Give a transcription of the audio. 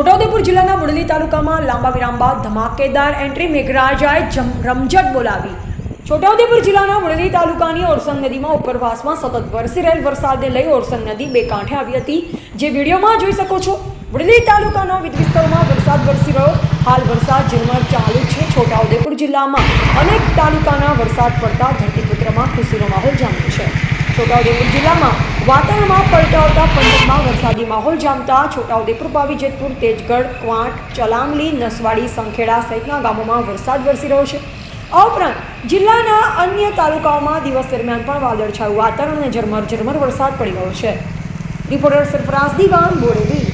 છોટાઉદેપુર જિલ્લાના બોડેલી તાલુકામાં લાંબા વિરામ બાદ ધમાકેદાર એન્ટ્રી મેઘરાજાએ રમઝટ બોલાવી. છોટાઉદેપુર જિલ્લાના બોડેલી તાલુકાની ઓરસંગ નદીમાં ઉપરવાસમાં સતત વરસી રહેલ વરસાદને લઈ ઓરસંગ નદી બે કાંઠે આવી હતી. જે વિડીયોમાં જોઈ શકો છો બોડેલી તાલુકાના વિસ્તારોમાં વરસાદ વરસી રહ્યો. હાલ વરસાદ ઝરમર ચાલુ છે છોટાઉદેપુર જિલ્લામાં. અનેક તાલુકાના વરસાદ પડતા ધરતીપુત્રમાં ખુશીનો માહોલ છોટાઉદેપુર જિલ્લામાં વાતાવરણમાં પલટાવતા પંથકમાં વરસાદી માહોલ જામતા છોટાઉદેપુર પાવી જેતપુર, તેજગઢ, ક્વાંટ ચલામલી નસવાડી, સંખેડા સહિતના ગામોમાં વરસાદ વરસી રહ્યો છે. આ ઉપરાંત જિલ્લાના અન્ય તાલુકાઓમાં દિવસ દરમિયાન પણ વાદળછાયું વાતાવરણ અને ઝરમર ઝરમર વરસાદ પડી રહ્યો છે. રિપોર્ટર સરફરાઝ દિવાન બોરેલી